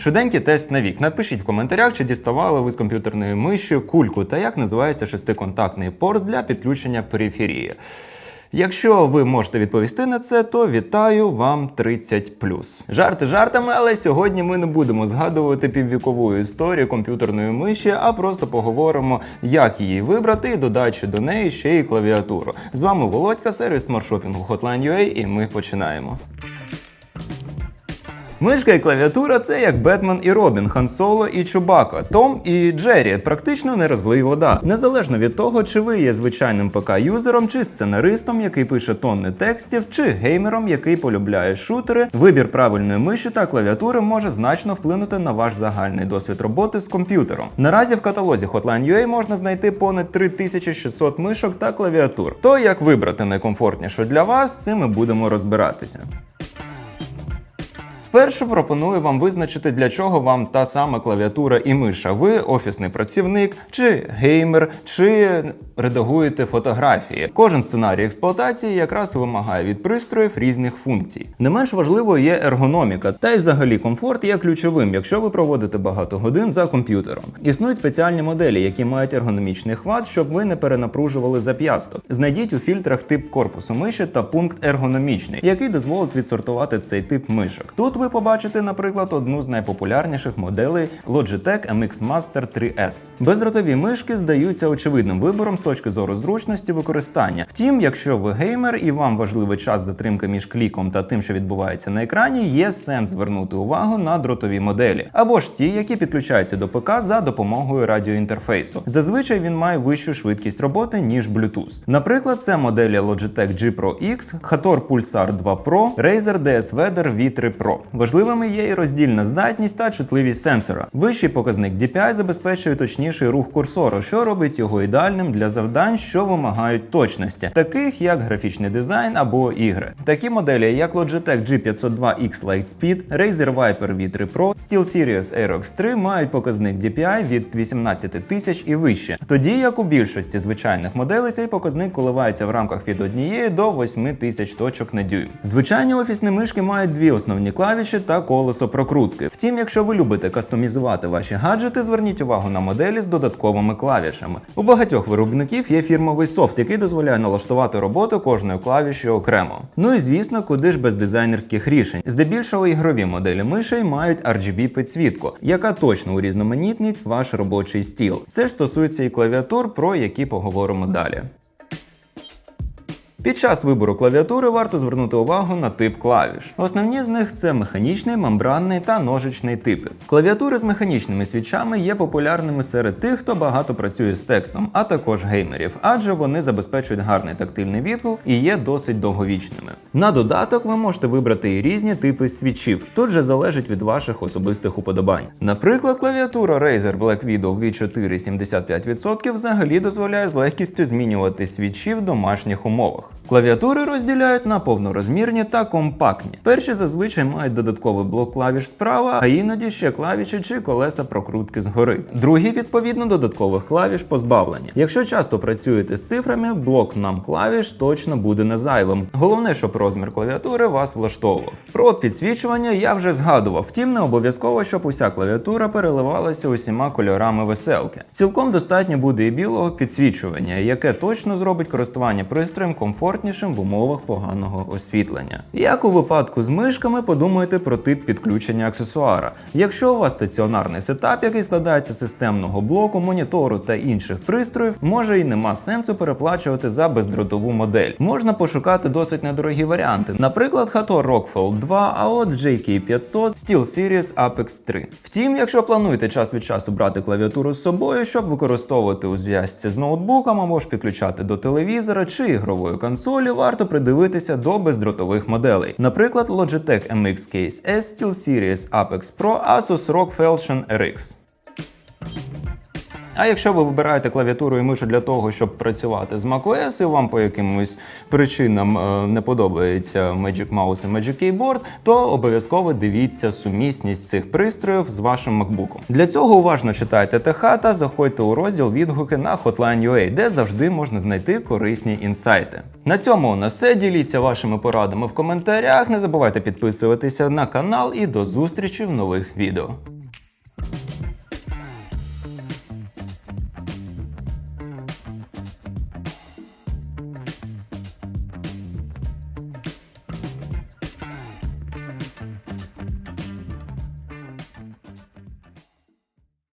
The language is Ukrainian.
Швиденький тест на вік. Напишіть в коментарях, чи діставали ви з комп'ютерної миші кульку та як називається шестиконтактний порт для підключення периферії. Якщо ви можете відповісти на це, то вітаю вам 30 Жарти жартами, але сьогодні ми не будемо згадувати піввікову історію комп'ютерної миші, а просто поговоримо, як її вибрати, і додачи до неї ще й клавіатуру. З вами Володька, сервіс смартшопінгу Hotline.ua, і ми починаємо. Мишка і клавіатура це як Бетмен і Робін, Хан Соло і Чубака, Том і Джері, практично не розлий вода. Незалежно від того, чи ви є звичайним ПК-юзером, чи сценаристом, який пише тонни текстів, чи геймером, який полюбляє шутери, вибір правильної миші та клавіатури може значно вплинути на ваш загальний досвід роботи з комп'ютером. Наразі в каталозі Hotline.ua можна знайти понад 3600 мишок та клавіатур. То як вибрати найкомфортнішу для вас, цим ми будемо розбиратися. Спершу пропоную вам визначити, для чого вам та сама клавіатура і миша. Ви офісний працівник, чи геймер, чи редагуєте фотографії. Кожен сценарій експлуатації якраз вимагає від пристроїв різних функцій. Не менш важливою є ергономіка, та й взагалі комфорт є ключовим, якщо ви проводите багато годин за комп'ютером. Існують спеціальні моделі, які мають ергономічний хват, щоб ви не перенапружували зап'ясток. Знайдіть у фільтрах тип корпусу миші та пункт ергономічний, який дозволить відсортувати цей тип мишок. Тут ви побачите, наприклад, одну з найпопулярніших моделей Logitech MX Master 3S. Бездротові мишки здаються очевидним вибором з точки зору зручності використання. Втім, якщо ви геймер і вам важливий час затримки між кліком та тим, що відбувається на екрані, є сенс звернути увагу на дротові моделі, або ж ті, які підключаються до ПК за допомогою радіоінтерфейсу. Зазвичай він має вищу швидкість роботи ніж Bluetooth. Наприклад, це моделі Logitech G Pro X, Hator Pulsar 2 Pro, Razer DS Weather V3 Pro. Важливими є і роздільна здатність та чутливість сенсора. Вищий показник DPI забезпечує точніший рух курсору, що робить його ідеальним для завдань, що вимагають точності, таких як графічний дизайн або ігри. Такі моделі, як Logitech G502X Lightspeed, Razer Viper V3 Pro, SteelSeries Aerox 3 мають показник DPI від 18 тисяч і вище. Тоді як у більшості звичайних моделей цей показник коливається в рамках від 1 до 8 тисяч точок на дюйм. Звичайні офісні мишки мають дві основні клавіші та колесо прокрутки. Втім, якщо ви любите кастомізувати ваші гаджети, зверніть увагу на моделі з додатковими клавішами. У багатьох виробників є фірмовий софт, який дозволяє налаштувати роботу кожної клавіші окремо. Ну і звісно, куди ж без дизайнерських рішень. Здебільшого ігрові моделі мишей мають RGB підсвітку, яка точно урізноманітнить ваш робочий стіл. Це ж стосується і клавіатур, про які поговоримо далі. Під час вибору клавіатури варто звернути увагу на тип клавіш. Основні з них це механічний, мембранний та ножичний типи. Клавіатури з механічними свічами є популярними серед тих, хто багато працює з текстом, а також геймерів, адже вони забезпечують гарний тактильний відгук і є досить довговічними. На додаток ви можете вибрати і різні типи свічів. Тут же залежить від ваших особистих уподобань. Наприклад, клавіатура Razer Black Widow V4 75% взагалі дозволяє з легкістю змінювати свічі в домашніх умовах. Клавіатури розділяють на повнорозмірні та компактні. Перші зазвичай мають додатковий блок клавіш справа, а іноді ще клавіші чи колеса прокрутки згори. Другі, відповідно, додаткових клавіш позбавлені. Якщо часто працюєте з цифрами, блок нам клавіш точно буде не зайвим. Головне, щоб розмір клавіатури вас влаштовував. Про підсвічування я вже згадував, втім не обов'язково, щоб уся клавіатура переливалася усіма кольорами веселки. Цілком достатньо буде і білого підсвічування, яке точно зробить користування пристроєм комфортнішим в умовах поганого освітлення. Як у випадку з мишками, подумайте про тип підключення аксесуара. Якщо у вас стаціонарний сетап, який складається з системного блоку, монітору та інших пристроїв, може і нема сенсу переплачувати за бездротову модель. Можна пошукати досить недорогі варіанти, наприклад, Hator Rockfall 2, а от JK500, SteelSeries Apex 3. Втім, якщо плануєте час від часу брати клавіатуру з собою, щоб використовувати у зв'язці з ноутбуком або ж підключати до телевізора чи ігрової консолі, варто придивитися до бездротових моделей. Наприклад, Logitech MX Case S, SteelSeries Apex Pro, Asus ROG Falchion RX. А якщо ви вибираєте клавіатуру і мишу для того, щоб працювати з macOS, і вам по якимось причинам е, не подобається Magic Mouse і Magic Keyboard, то обов'язково дивіться сумісність цих пристроїв з вашим MacBook. Для цього уважно читайте ТХ та заходьте у розділ відгуки на Hotline.ua, де завжди можна знайти корисні інсайти. На цьому у нас все. Діліться вашими порадами в коментарях. Не забувайте підписуватися на канал і до зустрічі в нових відео.